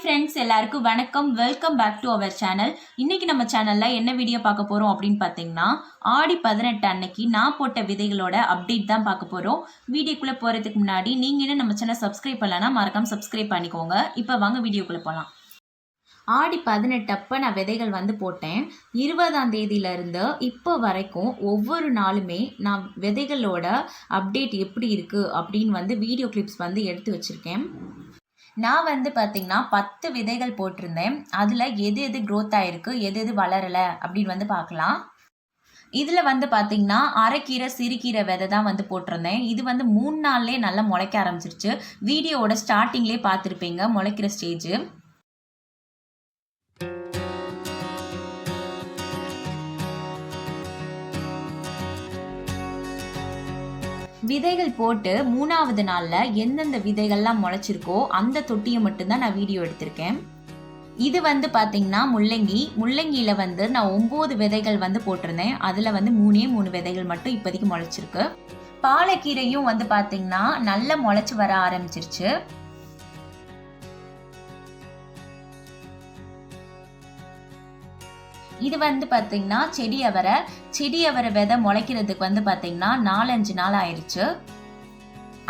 Friends எல்லாருக்கும் வணக்கம். Welcome back to our channel இன்னைக்கு நம்ம சேனலில் என்ன வீடியோ பார்க்க போகிறோம் அப்படின்னு பார்த்தீங்கன்னா ஆடி பதினெட்டு அன்னைக்கு நான் போட்ட விதைகளோட அப்டேட் தான் பார்க்க போகிறோம் வீடியோக்குள்ளே போகிறதுக்கு முன்னாடி நீங்கள் இன்னும் நம்ம சேனல் சப்ஸ்கிரைப் பண்ணலன்னா மறக்காம சப்ஸ்கிரைப் பண்ணிக்கோங்க. இப்போ வாங்க வீடியோக்குள்ளே போகலாம் ஆடி பதினெட்டு அப்போ நான் விதைகள் வந்து போட்டேன். இருபதாம் தேதியிலேருந்து இப்போ வரைக்கும் ஒவ்வொரு நாளுமே நான் விதைகளோட அப்டேட் எப்படி இருக்குது அப்படின்னு வந்து வீடியோ கிளிப்ஸ் வந்து எடுத்து வச்சுருக்கேன். நான் வந்து பார்த்திங்கன்னா பத்து விதைகள் போட்டிருந்தேன். அதில் எது எது க்ரோத் ஆகிருக்கு எது எது வளரலை அப்படின்னு வந்து பார்க்கலாம் இதில் வந்து பார்த்திங்கன்னா அரைக்கீரை சிறுகீரை விதை தான் வந்து போட்டிருந்தேன். இது வந்து மூணு நாள்லேயே நல்லா முளைக்க ஆரம்பிச்சிருச்சு. வீடியோவோட ஸ்டார்டிங்லேயே பார்த்துருப்பீங்க முளைக்கிற ஸ்டேஜ் விதைகள் போட்டு மூணாவது நாளில் எந்தெந்த விதைகள்லாம் முளைச்சிருக்கோ அந்த தொட்டியை மட்டும்தான் நான் வீடியோ எடுத்திருக்கேன். இது வந்து பார்த்தீங்கன்னா முள்ளங்கி. முள்ளங்கியில் வந்து நான் ஒம்பது விதைகள் வந்து போட்டிருந்தேன். அதில் வந்து மூணே மூணு விதைகள் மட்டும் இப்போதைக்கு முளைச்சிருக்கு. பாலக்கீரையும் வந்து பார்த்தீங்கன்னா நல்லா முளைச்சி வர ஆரம்பிச்சிருச்சு. இது வந்து பார்த்தீங்கன்னா செடி அவரை செடி அவரை விதை முளைக்கிறதுக்கு வந்து பார்த்தீங்கன்னா நாலஞ்சு நாள் ஆயிடுச்சு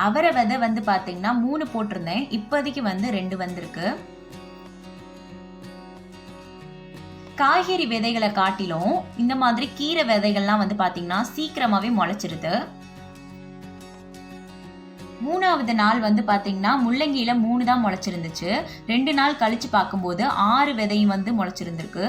அவரை விதை வந்து பார்த்தீங்கன்னா மூணு போட்டிருந்தேன். இப்போதைக்கு வந்து ரெண்டு வந்திருக்கு. காய்கறி விதைகளை காட்டிலும் இந்த மாதிரி கீரை விதைகள்லாம் வந்து பார்த்தீங்கன்னா சீக்கிரமாகவே முளைச்சிருது. மூணாவது நாள் வந்து பார்த்தீங்கன்னா முள்ளங்கியில் மூணு தான் முளைச்சிருந்துச்சு. ரெண்டு நாள் கழித்து பார்க்கும்போது ஆறு விதையும் வந்து முளைச்சிருந்துருக்கு.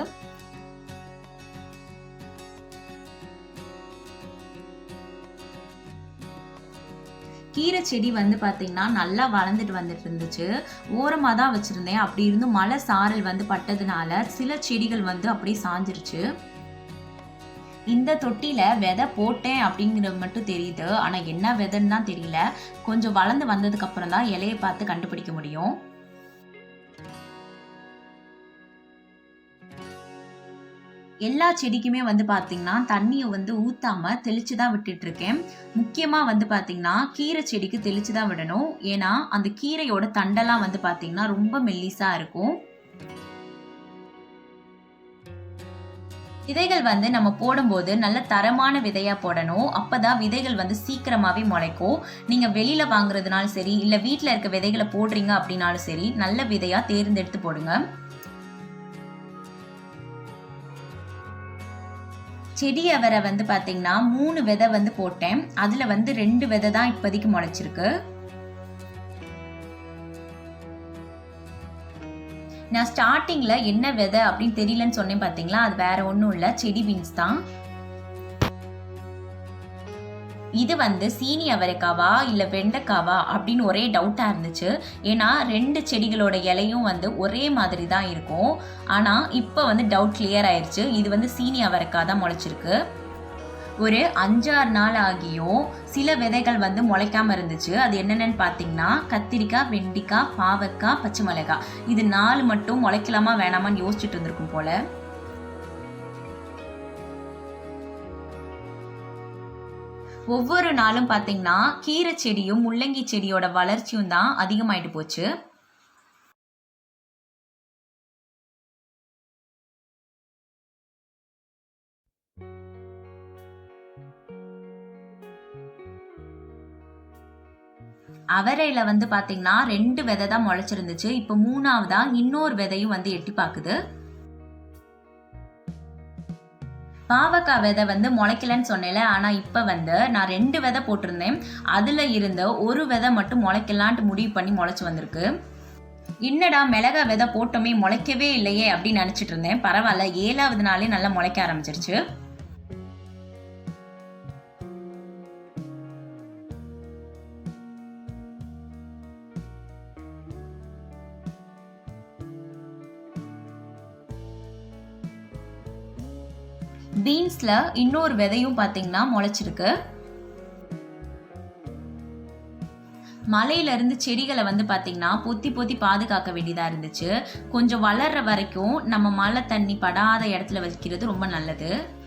கீரை செடி வந்து பார்த்திங்கன்னா நல்லா வளர்ந்துட்டு வந்துட்டு இருந்துச்சு. ஓரமாக தான் வச்சுருந்தேன். அப்படி இருந்து மழை சாரல் வந்து பட்டதுனால சில செடிகள் வந்து அப்படியே சாஞ்சிருச்சு. இந்த தொட்டியில் விதை போட்டேன் அப்படிங்கிறது மட்டும் தெரியுது. ஆனால் என்ன விதைன்னு தான் தெரியல. கொஞ்சம் வளர்ந்து வந்ததுக்கப்புறம் தான் இலையை பார்த்து கண்டுபிடிக்க முடியும். எல்லா செடிக்குமே வந்து பார்த்தீங்கன்னா தண்ணியை வந்து ஊற்றாம தெளிச்சு தான் விட்டுட்டு இருக்கேன் முக்கியமாக வந்து பார்த்தீங்கன்னா கீரை செடிக்கு தெளிச்சு தான் விடணும். ஏன்னா அந்த கீரையோட தண்டெல்லாம் வந்து பார்த்தீங்கன்னா ரொம்ப மெல்லிஸாக இருக்கும். விதைகள் வந்து நம்ம போடும்போது நல்ல தரமான விதையா போடணும். அப்பதான் விதைகள் வந்து சீக்கிரமாவே முளைக்கும். நீங்க வெளியில வாங்குறதுனாலும் சரி இல்ல வீட்டுல இருக்க விதைகளை போடுறீங்க அப்படின்னாலும் சரி நல்ல விதையா தேர்ந்தெடுத்து போடுங்க. செடி அவரை வந்து பார்த்தீங்கன்னா மூணு விதை வந்து போட்டேன். அதில் வந்து ரெண்டு விதை தான் இப்போதைக்கு முளைச்சிருக்கு. நான் ஸ்டார்டிங்கில் என்ன விதை அப்படின்னு தெரியலன்னு சொன்னேன் பார்த்தீங்களா அது வேற ஒன்றும் இல்லை. செடி பீன்ஸ் தான். இது வந்து சீனி அவரைக்காவா இல்லை வெண்டைக்காவா அப்படின்னு ஒரே டவுட்டாக இருந்துச்சு. ஏன்னா ரெண்டு செடிகளோட இலையும் வந்து ஒரே மாதிரி தான் இருக்கும். ஆனால் இப்போ வந்து டவுட் கிளியர் ஆயிடுச்சு இது வந்து சீனி அவரைக்காய் தான் முளைச்சிருக்கு. ஒரு அஞ்சாறு நாள் ஆகியும் சில விதைகள் வந்து முளைக்காமல் இருந்துச்சு. அது என்னென்னு பார்த்தீங்கன்னா கத்திரிக்காய் வெண்டிக்காய் பாவக்காய் பச்சை மிளகாய். இது நாலு மட்டும் முளைக்கலாமா வேணாமான்னு யோசிச்சுட்டு இருந்திருக்கும் போல். ஒவ்வொரு நாளும் பார்த்தீங்கன்னா கீரை செடியும் முள்ளங்கி செடியோட வளர்ச்சியும் தான் அதிகமாயிட்டு போச்சு. அவரையில் வந்து பார்த்தீங்கன்னா ரெண்டு விதை தான் முளைச்சிருந்துச்சு. இப்போ மூணாவதா இன்னொரு விதையும் வந்து எட்டி பார்க்குது பாவக்காய் விதை வந்து முளைக்கலன்னு சொன்னேன்ல ஆனால் இப்போ வந்து நான் ரெண்டு விதை போட்டிருந்தேன். அதில் இருந்த ஒரு விதை மட்டும் முளைக்கலான்ட்டு முடிவு பண்ணி முளைச்சி வந்திருக்கு. என்னடா மிளகா விதை போட்டோமே முளைக்கவே இல்லையே அப்படின்னு நினச்சிட்டு இருந்தேன். பரவாயில்ல ஏழாவது நாளே நல்லா முளைக்க ஆரம்பிச்சிருச்சு. பீன்ஸில் இன்னொரு விதையும் பார்த்தீங்கன்னா முளைச்சிருக்கு. மலையிலேருந்து செடிகளை வந்து பார்த்திங்கன்னா பொத்தி பொத்தி பாதுகாக்க வேண்டியதாக இருந்துச்சு. கொஞ்சம் வளர்ற வரைக்கும் நம்ம மழை தண்ணி படாத இடத்துல வைக்கிறது ரொம்ப நல்லது.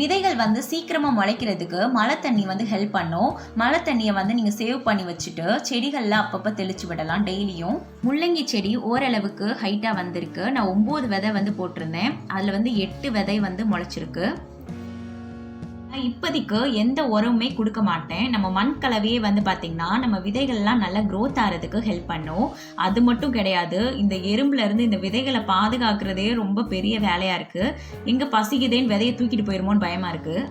விதைகள் வந்து சீக்கிரமாக முளைக்கிறதுக்கு மழை தண்ணி வந்து ஹெல்ப் பண்ணும். மழை தண்ணியை வந்து நீங்கள் சேவ் பண்ணி வச்சுட்டு செடிகள்லாம் அப்பப்போ தெளிச்சு விடலாம் டெய்லியும். முள்ளங்கி செடி ஓரளவுக்கு ஹைட்டாக வந்திருக்கு. நான் ஒம்பது விதை வந்து போட்டிருந்தேன். அதில் வந்து எட்டு விதை வந்து முளைச்சிருக்கு. இப்போதைக்கு எந்த உரமுமே கொடுக்க மாட்டேன். நம்ம மண் கலவையே வந்து பார்த்திங்கன்னா நம்ம விதைகள்லாம் நல்லா க்ரோத் ஆகிறதுக்கு ஹெல்ப் பண்ணும். அது மட்டும் கிடையாது இந்த எறும்புலேருந்து இந்த விதைகளை பாதுகாக்கிறதே ரொம்ப பெரிய வேலையாக இருக்குது எங்கே பசிக்குதேன்னு விதையை தூக்கிட்டு போயிருமோன்னு பயமாக இருக்குது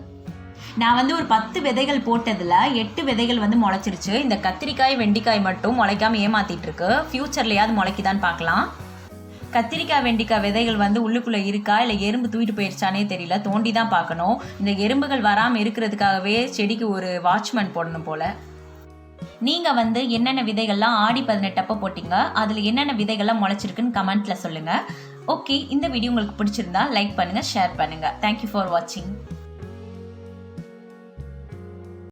நான் வந்து ஒரு பத்து விதைகள் போட்டதில் எட்டு விதைகள் வந்து முளைச்சிருச்சு. இந்த கத்திரிக்காய் வெண்டிக்காய் மட்டும் முளைக்காம ஏமாத்திட்டு இருக்கு. ஃப்யூச்சர்லையாவது முளைக்குதான்னு பார்க்கலாம். கத்திரிக்காய் வெண்டிக்காய் விதைகள் வந்து உள்ளுக்குள்ளே இருக்கா? இல்லை எறும்பு தூக்கிட்டு போயிடுச்சானே தெரியல. தோண்டி தான் பார்க்கணும். இந்த எறும்புகள் வராமல் இருக்கிறதுக்காகவே செடிக்கு ஒரு வாட்ச்மேன் போடணும் போல. நீங்கள் வந்து என்னென்ன விதைகள்லாம் ஆடி பதினெட்டு அப்போ போட்டிங்க? அதில் என்னென்ன விதைகள்லாம் முளைச்சிருக்குன்னு கமெண்ட்டில் சொல்லுங்கள் ஓகே இந்த வீடியோ உங்களுக்கு பிடிச்சிருந்தா லைக் பண்ணுங்கள் ஷேர் பண்ணுங்கள் தேங்க்யூ ஃபார் வாட்சிங்